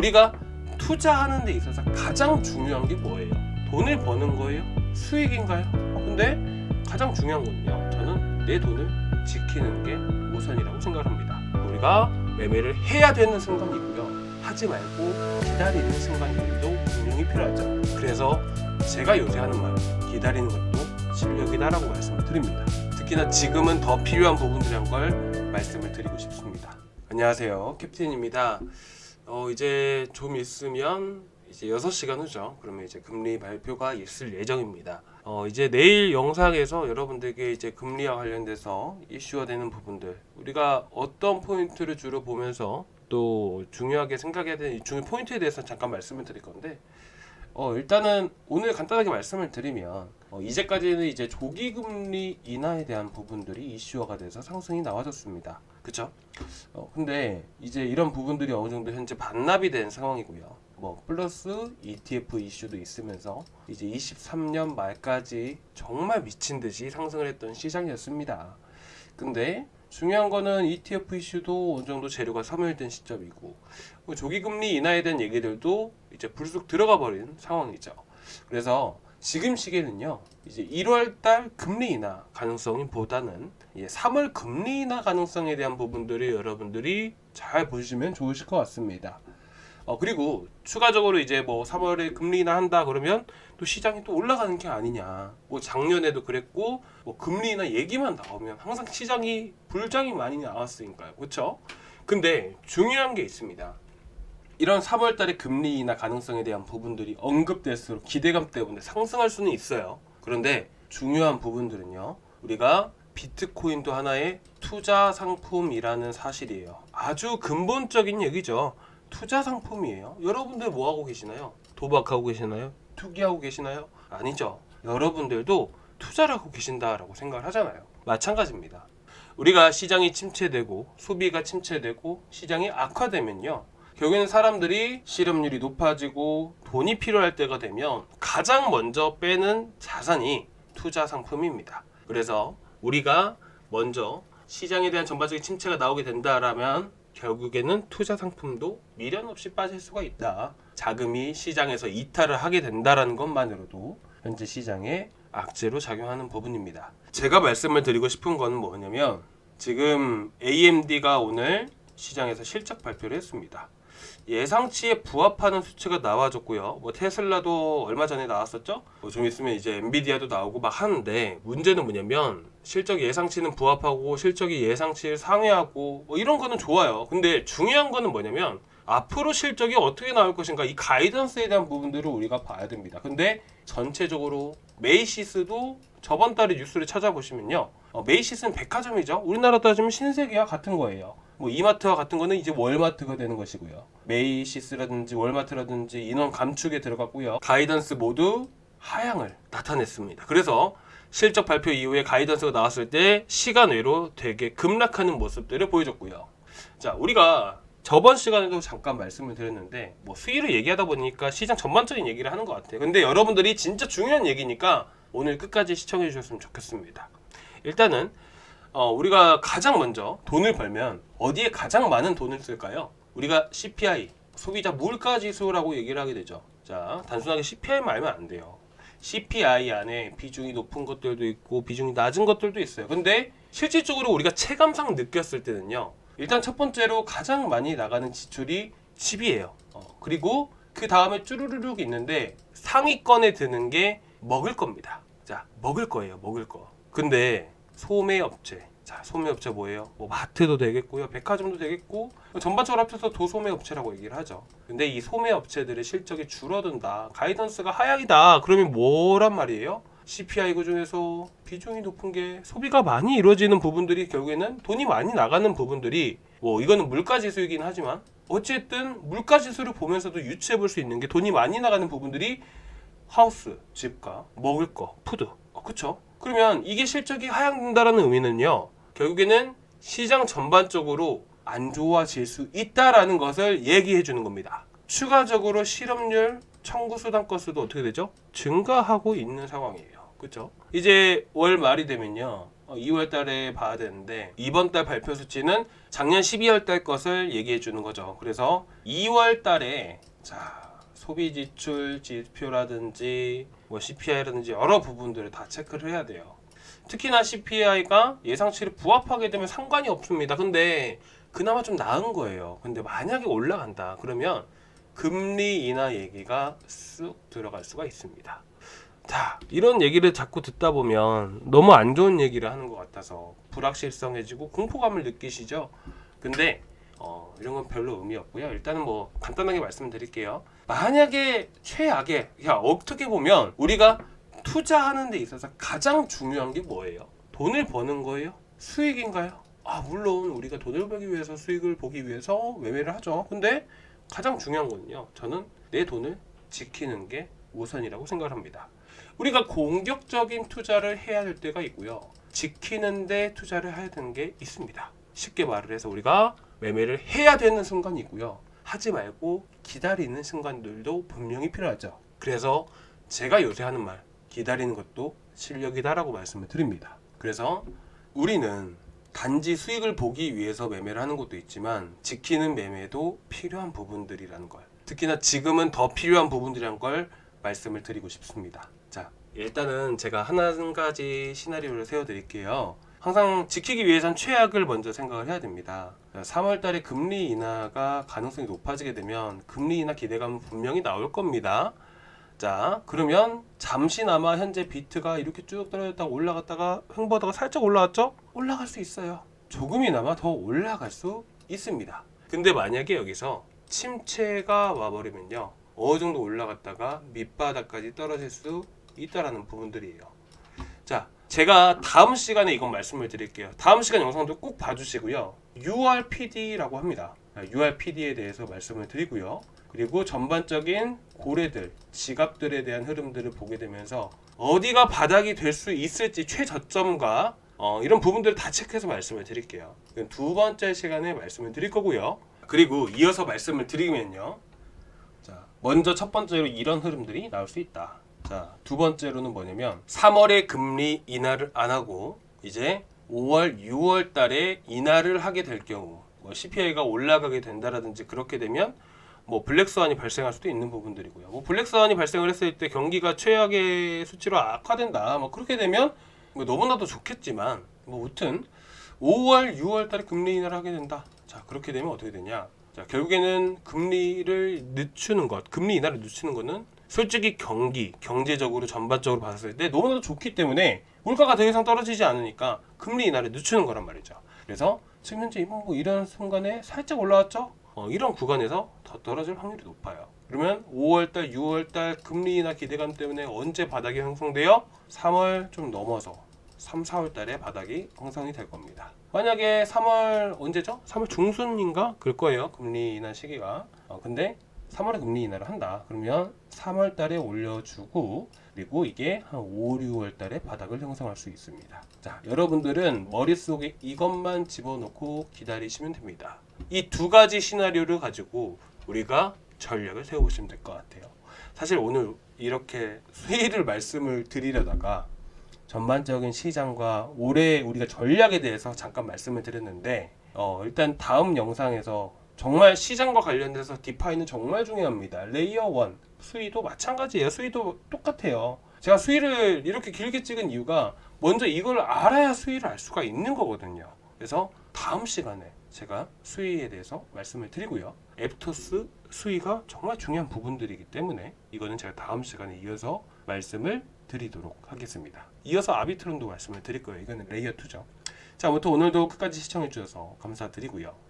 우리가 투자하는 데 있어서 가장 중요한 게 뭐예요? 돈을 버는 거예요? 수익인가요? 어, 근데 가장 중요한 건요. 저는 내 돈을 지키는 게 우선이라고 생각합니다. 우리가 매매를 해야 되는 순간이고요. 하지 말고 기다리는 순간들도 분명히 필요하죠. 그래서 제가 요새 하는 말, 기다리는 것도 실력이다라고 말씀을 드립니다. 특히나 지금은 더 필요한 부분들이란 걸 말씀을 드리고 싶습니다. 안녕하세요. 캡틴입니다. 어, 이제 좀 있으면 이제 6시간 후죠. 그러면 이제 금리 발표가 있을 예정입니다. 어, 이제 내일 영상에서 여러분들에게 이제 금리와 관련돼서 이슈화 되는 부분들 우리가 어떤 포인트를 주로 보면서 또 중요하게 생각해야 되는 이 중요 포인트에 대해서 잠깐 말씀을 드릴 건데 어, 일단은 오늘 간단하게 말씀을 드리면 어, 이제까지는 이제 조기 금리 인하에 대한 부분들이 이슈화가 돼서 상승이 나와줬습니다. 그쵸? 어, 근데 이제 이런 부분들이 어느 정도 현재 반납이 된 상황이고요. 뭐 플러스 ETF 이슈도 있으면서 이제 23년 말까지 정말 미친 듯이 상승을 했던 시장이었습니다. 근데 중요한 거는 ETF 이슈도 어느 정도 재료가 소멸된 시점이고 뭐 조기 금리 인하에 대한 얘기들도 이제 불쑥 들어가 버린 상황이죠. 그래서 지금 시기는요. 이제 1월 달 금리 인하 가능성이 보다는 예, 3월 금리 인하 가능성에 대한 부분들을 여러분들이 잘 보시면 좋으실 것 같습니다. 어, 그리고 추가적으로 이제 뭐 3월에 금리 인하 한다 그러면 또 시장이 또 올라가는 게 아니냐. 뭐 작년에도 그랬고 뭐 금리 인하 얘기만 나오면 항상 시장이 불장이 많이 나왔으니까요. 그렇죠? 근데 중요한 게 있습니다. 이런 3월 달에 금리 인하 가능성에 대한 부분들이 언급될수록 기대감 때문에 상승할 수는 있어요. 그런데 중요한 부분들은요. 우리가 비트코인도 하나의 투자 상품이라는 사실이에요. 아주 근본적인 얘기죠. 투자 상품이에요. 여러분들 뭐 하고 계시나요? 도박하고 계시나요? 투기하고 계시나요? 아니죠. 여러분들도 투자를 하고 계신다라고 생각을 하잖아요. 마찬가지입니다. 우리가 시장이 침체되고 소비가 침체되고 시장이 악화되면요. 결국에는 사람들이 실업률이 높아지고 돈이 필요할 때가 되면 가장 먼저 빼는 자산이 투자 상품입니다. 그래서 우리가 먼저 시장에 대한 전반적인 침체가 나오게 된다라면 결국에는 투자 상품도 미련 없이 빠질 수가 있다. 자금이 시장에서 이탈을 하게 된다라는 것만으로도 현재 시장에 악재로 작용하는 부분입니다. 제가 말씀을 드리고 싶은 건 뭐냐면 지금 AMD가 오늘 시장에서 실적 발표를 했습니다. 예상치에 부합하는 수치가 나와줬고요. 뭐 테슬라도 얼마 전에 나왔었죠. 뭐 좀 있으면 이제 엔비디아도 나오고 막 하는데 문제는 뭐냐면 실적 예상치는 부합하고 실적이 예상치를 상회하고 뭐 이런 거는 좋아요. 근데 중요한 거는 뭐냐면 앞으로 실적이 어떻게 나올 것인가 이 가이던스에 대한 부분들을 우리가 봐야 됩니다. 근데 전체적으로 메이시스도 저번 달에 뉴스를 찾아보시면요. 어, 메이시스는 백화점이죠. 우리나라 따지면 신세계와 같은 거예요. 뭐 이마트와 같은 거는 이제 월마트가 되는 것이고요. 메이시스라든지 월마트라든지 인원 감축에 들어갔고요. 가이던스 모두 하향을 나타냈습니다. 그래서 실적 발표 이후에 가이던스가 나왔을 때 시간 외로 되게 급락하는 모습들을 보여줬고요. 자, 우리가 저번 시간에도 잠깐 말씀을 드렸는데 뭐 수위를 얘기하다 보니까 시장 전반적인 얘기를 하는 것 같아요. 근데 여러분들이 진짜 중요한 얘기니까 오늘 끝까지 시청해 주셨으면 좋겠습니다. 일단은 어, 우리가 가장 먼저 돈을 벌면 어디에 가장 많은 돈을 쓸까요? 우리가 CPI 소비자 물가 지수라고 얘기를 하게 되죠. 자, 단순하게 CPI만 알면 안 돼요. CPI 안에 비중이 높은 것들도 있고 비중이 낮은 것들도 있어요. 근데 실질적으로 우리가 체감상 느꼈을 때는요. 일단 첫 번째로 가장 많이 나가는 지출이 집이에요. 어, 그리고 그 다음에 쭈루루룩 있는데 상위권에 드는 게 먹을 겁니다. 자, 먹을 거예요. 먹을 거. 근데 소매 업체. 자, 소매 업체 뭐예요? 뭐 마트도 되겠고요. 백화점도 되겠고 전반적으로 합쳐서 도소매 업체라고 얘기를 하죠. 근데 이 소매 업체들의 실적이 줄어든다. 가이던스가 하향이다. 그러면 뭐란 말이에요? CPI 그 중에서 비중이 높은 게 소비가 많이 이루어지는 부분들이 결국에는 돈이 많이 나가는 부분들이 뭐 이거는 물가 지수이긴 하지만 어쨌든 물가 지수를 보면서도 유추해 볼 수 있는 게 돈이 많이 나가는 부분들이 하우스, 집가, 먹을 거, 푸드. 어, 그쵸? 그러면 이게 실적이 하향된다라는 의미는요. 결국에는 시장 전반적으로 안 좋아질 수 있다라는 것을 얘기해 주는 겁니다. 추가적으로 실업률, 청구 수당 건수도 어떻게 되죠? 증가하고 있는 상황이에요. 그렇죠? 이제 월 말이 되면요. 2월 달에 봐야 되는데 이번 달 발표 수치는 작년 12월 달 것을 얘기해 주는 거죠. 그래서 2월 달에 자, 소비 지출 지표라든지 뭐 CPI라든지 여러 부분들을 다 체크를 해야 돼요. 특히나 CPI가 예상치를 부합하게 되면 상관이 없습니다. 근데 그나마 좀 나은 거예요. 근데 만약에 올라간다 그러면 금리 인하 얘기가 쑥 들어갈 수가 있습니다. 자, 이런 얘기를 자꾸 듣다 보면 너무 안 좋은 얘기를 하는 것 같아서 불확실성해지고 공포감을 느끼시죠? 근데 어, 이런 건 별로 의미 없고요. 일단은 뭐 간단하게 말씀드릴게요. 만약에 최악의, 야, 어떻게 보면 우리가 투자하는 데 있어서 가장 중요한 게 뭐예요? 돈을 버는 거예요? 수익인가요? 아, 물론 우리가 돈을 벌기 위해서 수익을 보기 위해서 매매를 하죠. 근데 가장 중요한 거는요. 저는 내 돈을 지키는 게 우선이라고 생각을 합니다. 우리가 공격적인 투자를 해야 될 때가 있고요. 지키는데 투자를 해야 되는 게 있습니다. 쉽게 말을 해서 우리가 매매를 해야 되는 순간이 있고요. 하지 말고 기다리는 순간들도 분명히 필요하죠. 그래서 제가 요새 하는 말, 기다리는 것도 실력이다라고 말씀을 드립니다. 그래서 우리는 단지 수익을 보기 위해서 매매를 하는 것도 있지만 지키는 매매도 필요한 부분들이라는 걸. 특히나 지금은 더 필요한 부분들이란 걸 말씀을 드리고 싶습니다. 자, 일단은 제가 한 가지 시나리오를 세워 드릴게요. 항상 지키기 위해선 최악을 먼저 생각을 해야 됩니다. 3월 달에 금리 인하가 가능성이 높아지게 되면 금리 인하 기대감은 분명히 나올 겁니다. 자, 그러면 잠시나마 현재 비트가 이렇게 쭉 떨어졌다가 올라갔다가 횡보하다가 살짝 올라왔죠? 올라갈 수 있어요. 조금이나마 더 올라갈 수 있습니다. 근데 만약에 여기서 침체가 와버리면요. 어느 정도 올라갔다가 밑바닥까지 떨어질 수 있다라는 부분들이에요. 자, 제가 다음 시간에 이건 말씀을 드릴게요. 다음 시간 영상도 꼭 봐주시고요. URPD라고 합니다. URPD에 대해서 말씀을 드리고요. 그리고 전반적인 고래들, 지갑들에 대한 흐름들을 보게 되면서 어디가 바닥이 될 수 있을지 최저점과 어, 이런 부분들을 다 체크해서 말씀을 드릴게요. 두 번째 시간에 말씀을 드릴 거고요. 그리고 이어서 말씀을 드리면요. 자, 먼저 첫 번째로 이런 흐름들이 나올 수 있다. 자, 두 번째로는 뭐냐면 3월에 금리 인하를 안 하고 이제 5월, 6월 달에 인하를 하게 될 경우 뭐 CPI가 올라가게 된다라든지 그렇게 되면 뭐 블랙스완이 발생할 수도 있는 부분들이고요. 뭐 블랙스완이 발생을 했을 때 경기가 최악의 수치로 악화된다. 뭐 그렇게 되면 뭐 너무나도 좋겠지만 뭐 아무튼 5월, 6월 달에 금리 인하를 하게 된다. 자, 그렇게 되면 어떻게 되냐? 자, 결국에는 금리를 늦추는 것, 금리 인하를 늦추는 거는 솔직히 경기, 경제적으로 전반적으로 봤을 때 너무나도 좋기 때문에 물가가 더 이상 떨어지지 않으니까 금리 인하를 늦추는 거란 말이죠. 그래서 지금 현재 뭐 이런 순간에 살짝 올라왔죠? 어, 이런 구간에서 더 떨어질 확률이 높아요. 그러면 5월달, 6월달 금리 인하 기대감 때문에 언제 바닥이 형성돼요? 3월 좀 넘어서 3, 4월 달에 바닥이 형성이 될 겁니다. 만약에 3월 언제죠? 3월 중순인가? 그럴 거예요. 금리 인하 시기가. 어, 근데 3월에 금리 인하를 한다. 그러면 3월 달에 올려주고 그리고 이게 한 5, 6월 달에 바닥을 형성할 수 있습니다. 자, 여러분들은 머릿속에 이것만 집어넣고 기다리시면 됩니다. 이 두 가지 시나리오를 가지고 우리가 전략을 세워보시면 될 것 같아요. 사실 오늘 이렇게 수혜를 말씀을 드리려다가 전반적인 시장과 올해 우리가 전략에 대해서 잠깐 말씀을 드렸는데 어, 일단 다음 영상에서 정말 시장과 관련돼서 디파이는 정말 중요합니다. 레이어 1 수위도 마찬가지예요. 수위도 똑같아요. 제가 수위를 이렇게 길게 찍은 이유가 먼저 이걸 알아야 수위를 알 수가 있는 거거든요. 그래서 다음 시간에 제가 수위에 대해서 말씀을 드리고요. 앱토스 수위가 정말 중요한 부분들이기 때문에 이거는 제가 다음 시간에 이어서 말씀을 드리도록 하겠습니다. 이어서 아비트론도 말씀을 드릴 거예요. 이거는 레이어 2죠. 자, 아무튼 오늘도 끝까지 시청해 주셔서 감사드리고요.